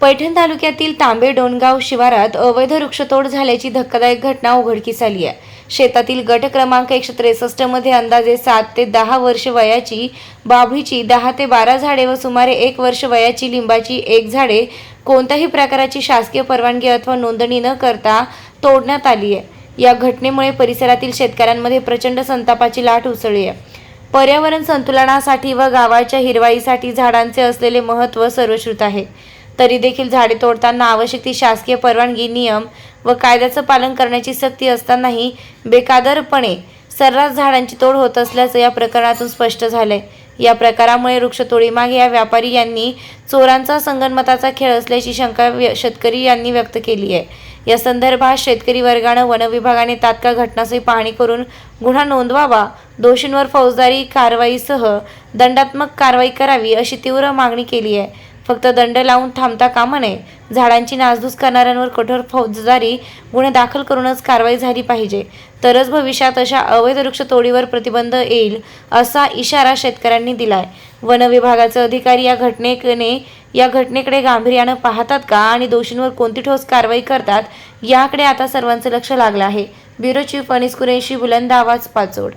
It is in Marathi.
पैठण तालुक्यातील तांबे डोणगाव शिवारात अवैध वृक्षतोड झाल्याची धक्कादायक घटना उघडकीस आली आहे. शेतातील गट क्रमांक एकशे त्रेसष्टमध्ये अंदाजे सात ते दहा वर्ष वयाची बाभळीची दहा ते बारा झाडे व सुमारे एक वर्ष वयाची लिंबाची एक झाडे कोणत्याही प्रकाराची शासकीय परवानगी अथवा नोंदणी न करता तोडण्यात आली आहे. या घटनेमुळे परिसरातील शेतकऱ्यांमध्ये प्रचंड संतापाची लाट उसळली आहे. पर्यावरण संतुलनासाठी व गावाच्या हिरवाईसाठी झाडांचे असलेले महत्त्व सर्वश्रुत आहे. तरी देखील झाडे तोडताना आवश्यक ती शासकीय परवानगी नियम व कायद्याचं पालन करण्याची सक्ती असतानाही बेकादरपणे सर्रास झाडांची तोड होत असल्याचं या प्रकरणातून स्पष्ट झालंय. या प्रकारामुळे वृक्षतोडीमागे या व्यापारी यांनी चोरांचा संगनमताचा खेळ असल्याची शंका व्य- शेतकरी यांनी व्यक्त केली आहे. या संदर्भात शेतकरी वर्गानं वनविभागाने तात्काळ घटनास्थळी पाहणी करून गुन्हा नोंदवावा दोषींवर फौजदारी कारवाईसह दंडात्मक कारवाई करावी अशी तीव्र मागणी केली आहे. फक्त दंड लावून थांबता कामा नये. झाडांची नासधूस करणाऱ्यांवर कठोर फौजदारी गुन्हे दाखल करूनच कारवाई झाली पाहिजे. तरच भविष्यात अशा अवैध वृक्ष तोडीवर प्रतिबंध येईल असा इशारा शेतकऱ्यांनी दिलाय. वन विभागाचे अधिकारी या घटनेने या घटनेकडे गांभीर्यानं पाहतात का आणि दोषींवर कोणती ठोस कारवाई करतात याकडे आता सर्वांचं लक्ष लागलं आहे. ब्युरो चीफ अनिस कुरेशी बुलंद आवाज पाचोड.